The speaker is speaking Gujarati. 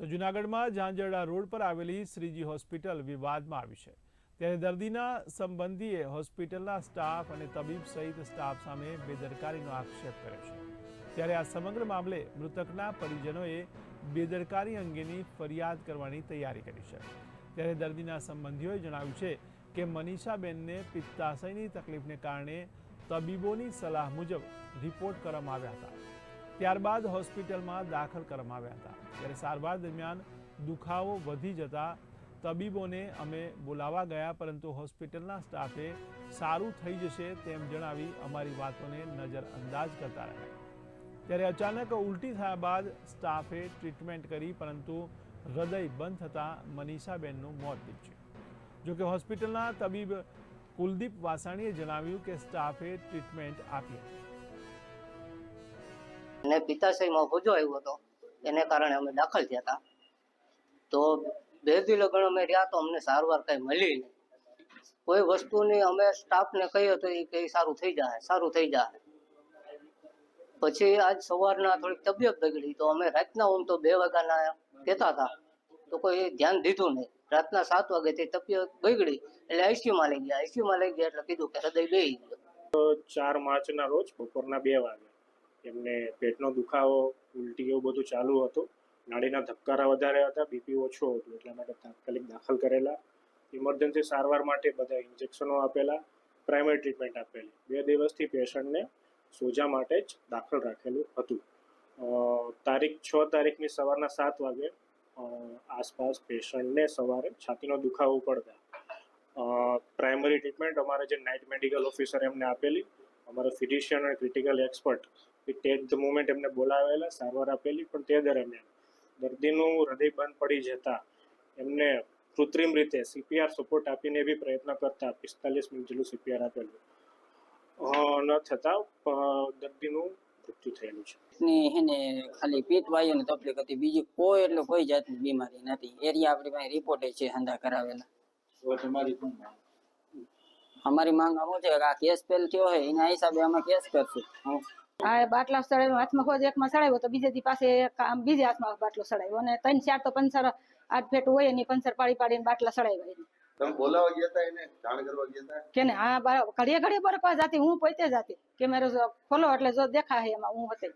તો જૂનાગઢમાં ઝાંઝરડા રોડ પર આવેલી શ્રીજી હોસ્પિટલ વિવાદમાં આવી છે. ત્યારે દર્દીના સંબંધીએ હોસ્પિટલના સ્ટાફ અને તબીબ સહિત સ્ટાફ સામે બેદરકારીનો આક્ષેપ કર્યો છે. ત્યારે આ સમગ્ર મામલે મૃતકના પરિજનોએ બેદરકારી અંગેની ફરિયાદ કરવાની તૈયારી કરી છે. ત્યારે દર્દીના સંબંધીઓએ જણાવ્યું છે કે મનીષાબેનને પિત્તાશયની તકલીફને કારણે તબીબોની સલાહ મુજબ રિપોર્ટ કરવામાં આવ્યા હતા. ત્યારબાદ હોસ્પિટલમાં દાખલ કરવામાં આવ્યા હતા. ત્યારે સારવાર દરમિયાન દુખાવો વધી જતા તબીબોને અમે બોલાવા ગયા, પરંતુ હોસ્પિટલના સ્ટાફે સારું થઈ જશે તેમ જણાવી અમારી વાતોને નજરઅંદાજ કરતા રહ્યા. ત્યારે અચાનક ઉલટી થયા બાદ સ્ટાફે ટ્રીટમેન્ટ કરી, પરંતુ હૃદય બંધ થતાં મનીષાબેનનું મોત નીપજ્યું. જોકે હોસ્પિટલના તબીબ કુલદીપ વાસાણીએ જણાવ્યું કે સ્ટાફે ટ્રીટમેન્ટ આપી હતી. અને પિત્તાશયમાં સોજો આવ્યો હતો. એને કારણે અમે દાખલ થયા હતા. તો બે દી લગન અમે રહ્યા તો અમને સારવાર કઈ મળી નહીં. કોઈ વસ્તુની અમે સ્ટાફને કહ્યું તો એ કે સારું થઈ જાય સારું થઈ જાય પછી આજ સવારના થોડીક તબિયત બગડી તો અમે રાતના આમ તો બે વાગ્યાના કહેતા હતા. તો કોઈ ધ્યાન દીધું નહીં. રાતના સાત વાગે તે તબિયત બગડી એટલે આઈસીયુમાં લઈ ગયા. આઈસીયુમાં લઈ ગયા એટલે કીધું કે હૃદય બે ગયો. ચાર માર્ચના રોજ બપોરના બે વાગે એમને પેટનો દુખાવો ઉલટી એવું બધું ચાલુ હતું. નાડીના ધબકારા વધારે હતા બીપી ઓછો હતું, એટલા માટે તાત્કાલિક દાખલ કરેલા. ઇમરજન્સી સારવાર માટે બધા ઇન્જેક્શનો આપેલા પ્રાઇમરી ટ્રીટમેન્ટ આપેલી. બે દિવસથી પેશન્ટને સોજા માટે જ દાખલ રાખેલું હતું. તારીખ છ તારીખની સવારના સાત વાગે આસપાસ પેશન્ટને સવારે છાતીનો દુખાવો પડતા પ્રાઇમરી ટ્રીટમેન્ટ અમારે જે નાઇટ મેડિકલ ઓફિસર એમને આપેલી, અમારા ફિઝિશિયન અને critical expert at the moment એમને બોલાવેલા સારવાર આપેલી પણ તે દરમિયાન દર્દીનું હૃદય બંધ પડી જતા એમને કૃત્રિમ રીતે સીપીઆર સપોર્ટ આપીને બી પ્રયત્ન કરતા પિસ્તાલીસ મિનિટ જેટલું સીપીઆર આપેલું. ન થતાં દર્દીનું મૃત્યુ થયેલું છે. ની હેને ખાલી પેટ વાયુની તકલીફ હતી. બીજી કોઈ એટલે કોઈ જાતની બીમારી નથી. એરિયા આપણી પાસે રિપોર્ટ છે હંધા કરાવેલા. અમારી માંગ શું છે કે આ કેસ પેલ થયો હોય એના હિસાબે અમે કેસ કરશું. આ બાટલા સડાવ્યો હાથમાં ખોજ એકમાં સડાવ્યો તો બીજે થી પાસે આમ બીજે હાથમાં બાટલો સડાવ્યો. અને ત્રણ ચાર તો પંચર આઠ ફેટ હોય એની પંચર પાડી પાડીને બાટલા સડાવ્યા એને. તમે બોલાવા ગયા હતા એને? જાણ કરવા ગયા હતા કે ને હા ઘડીએ ઘડીએ બરફ જાતી હું પોતે જાતી. કે મારો ખોલો એટલે જો દેખા હે એમાં હું હતી.